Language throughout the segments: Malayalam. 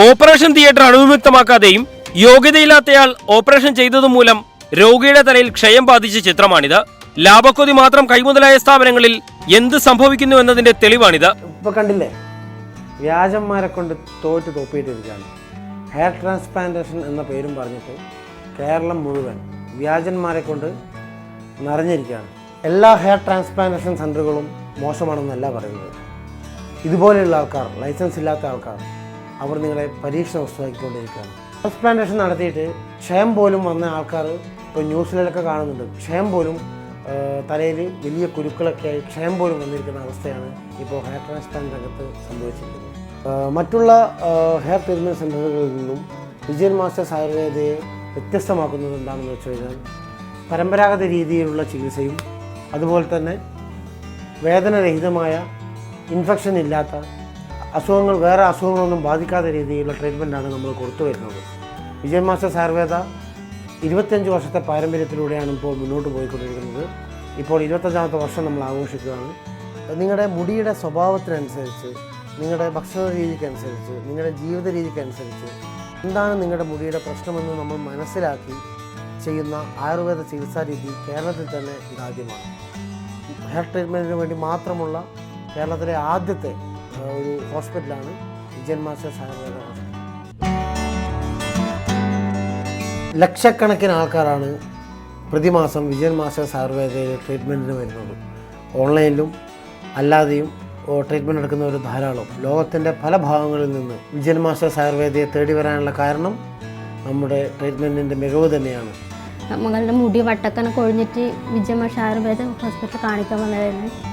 ഓപ്പറേഷൻ തിയേറ്റർ അണുവിമുക്തമാക്കാതെയും യോഗ്യതയില്ലാത്തയാൾ ഓപ്പറേഷൻ ചെയ്തതുമൂലം രോഗിയുടെ തലയിൽ ക്ഷയം ബാധിച്ച ചിത്രമാണിത്. ലാഭക്കൊതി മാത്രം കൈമുതലായ സ്ഥാപനങ്ങളിൽ എന്ത് സംഭവിക്കുന്നു എന്നതിന്റെ തെളിവാണിത്. ഇപ്പൊ കണ്ടില്ലേ? വ്യാജന്മാരെ കൊണ്ട് തോറ്റ് തോപ്പിയിട്ടിരിക്കുകയാണ്. ഹെയർ ട്രാൻസ്പ്ലാന്റേഷൻ എന്ന പേരും പറഞ്ഞിട്ട് കേരളം മുഴുവൻ വ്യാജന്മാരെ കൊണ്ട് നിറഞ്ഞിരിക്കുകയാണ്. എല്ലാ ഹെയർ ട്രാൻസ്പ്ലാന്റേഷൻ സെന്ററുകളും മോശമാണെന്നല്ല പറയുന്നത്. ഇതുപോലെയുള്ള ആൾക്കാർ ലൈസൻസ് ഇല്ലാത്ത ആൾക്കാർ അവർ നിങ്ങളെ പരീക്ഷണ വസ്തുവാക്കിക്കൊണ്ടിരിക്കുകയാണ് ട്രാൻസ്പ്ലാന്റേഷൻ നടത്തിയിട്ട് ക്ഷയം പോലും വന്ന ആൾക്കാർ ഇപ്പോൾ ന്യൂസിലൊക്കെ കാണുന്നുണ്ട്. ക്ഷയം പോലും തലയിൽ വലിയ കുരുക്കളൊക്കെ ആയി ക്ഷയം പോലും വന്നിരിക്കുന്ന അവസ്ഥയാണ് ഇപ്പോൾ ഹെയർ ട്രാൻസ്പ്ലാന്റ് രംഗത്ത് സംഭവിച്ചിരിക്കുന്നത്. മറ്റുള്ള ഹെയർ ട്രീറ്റ്മെന്റ് സെന്ററുകളിൽ നിന്നും വിജയൻ മാസ്റ്റേഴ്സ് ആയുർവേദയെ വ്യത്യസ്തമാക്കുന്നത് എന്താണെന്ന് വെച്ച് കഴിഞ്ഞാൽ പരമ്പരാഗത രീതിയിലുള്ള ചികിത്സയും അതുപോലെ തന്നെ വേദനരഹിതമായ ഇൻഫെക്ഷൻ ഇല്ലാത്ത അസുഖങ്ങൾ വേറെ അസുഖങ്ങളൊന്നും ബാധിക്കാത്ത രീതിയിലുള്ള ട്രീറ്റ്മെന്റാണ് നമ്മൾ കൊടുത്തു വരുന്നത്. വിജയ് മാസ്റ്റർ ആയുർവേദ ഇരുപത്തിയഞ്ച് വർഷത്തെ പാരമ്പര്യത്തിലൂടെയാണ് ഇപ്പോൾ മുന്നോട്ട് പോയിക്കൊണ്ടിരിക്കുന്നത്. ഇപ്പോൾ ഇരുപത്തഞ്ചാമത്തെ വർഷം നമ്മൾ ആഘോഷിക്കുകയാണ്. നിങ്ങളുടെ മുടിയുടെ സ്വഭാവത്തിനനുസരിച്ച് നിങ്ങളുടെ ഭക്ഷണ രീതിക്കനുസരിച്ച് നിങ്ങളുടെ ജീവിത രീതിക്കനുസരിച്ച് എന്താണ് നിങ്ങളുടെ മുടിയുടെ പ്രശ്നമെന്ന് നമ്മൾ മനസ്സിലാക്കി ചെയ്യുന്ന ആയുർവേദ ചികിത്സാ രീതി കേരളത്തിൽ തന്നെ ഇതാദ്യമാണ്. ഹെയർ ട്രീറ്റ്മെന്റിന് വേണ്ടി മാത്രമുള്ള കേരളത്തിലെ ആദ്യത്തെ ഒരു ഹോസ്പിറ്റലാണ്. Vijayan masters Ayurveda hospital. ലക്ഷക്കണക്കിന് ആൾക്കാരാണ് പ്രതിമാസം വിജയൻ മാസ്റ്റേഴ്സ് ആയുർവേദയിൽ ട്രീറ്റ്മെന്റിന് വരുന്നത്. ഓൺലൈനിലും അല്ലാതെയും ട്രീറ്റ്മെന്റ് എടുക്കുന്നവർ ധാരാളം. ലോകത്തിന്റെ പല ഭാഗങ്ങളിൽ നിന്ന് വിജയൻ മാസ്റ്റേഴ്സ് ആയുർവേദയെ തേടി വരാനുള്ള കാരണം നമ്മുടെ ട്രീറ്റ്മെന്റിന്റെ മികവ് തന്നെയാണ്. നമ്മളുടെ മുടി വട്ടക്കണ കൊഴിഞ്ഞിട്ട് വിജയമഷ ആയുർവേദ ഹോസ്പിറ്റൽ കാണിക്കാൻ വന്നതായിരുന്നു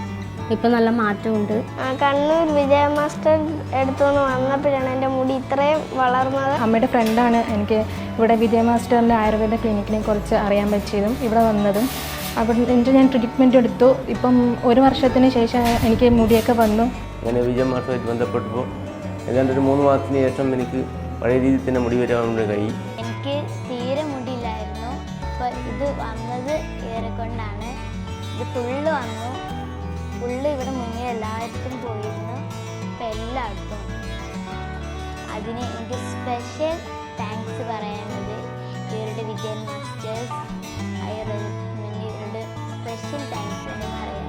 ഇപ്പം നല്ല മാറ്റമുണ്ട്. ആ, കണ്ണൂർ വിജയ മാസ്റ്റർ എടുത്തുനിന്ന് വന്നപ്പോഴാണ് എന്റെ മുടി ഇത്രയും വളർന്നത്. അമ്മയുടെ ഫ്രണ്ടാണ് എനിക്ക് ഇവിടെ വിജയ മാസ്റ്ററിന്റെ ആയുർവേദ ക്ലിനിക്കിനെ കുറിച്ച് അറിയാൻ പറ്റിയതും ഇവിടെ വന്നതും. അവിടെ എന്റെ ഞാൻ ട്രീറ്റ്മെന്റ് എടുത്തു. ഇപ്പം ഒരു വർഷത്തിന് ശേഷം എനിക്ക് മുടിയൊക്കെ വന്നു. അങ്ങനെ വിജയ മാസ്റ്ററുമായി ബന്ധപ്പെട്ടപ്പോൾ ഏതാണ്ട് ഒരു മൂന്ന് മാസത്തിന് ശേഷം എനിക്ക് പഴയ രീതിയിൽ തന്നെ മുടി വരാനുള്ള കഴിയും എനിക്ക് തീരെ മുടിയില്ലായിരുന്നു. അപ്പോൾ ഇത് വന്നത് ഇവരെ കൊണ്ടാണ്. ഇത് ഫുള്ള് വന്നു. ഫുള്ള് ഇവിടെ മുന്നേ എല്ലായിടത്തും പോയിരുന്നു. ഇപ്പം എല്ലായിടത്തും. അതിന് എനിക്ക് സ്പെഷ്യൽ താങ്ക്സ് പറയാനുള്ളത് ഇവരുടെ വിജയൻ മാസ്റ്റേഴ്സ് ഹയർ ഇവരുടെ സ്പെഷ്യൽ താങ്ക്സ് എന്ന് പറയാം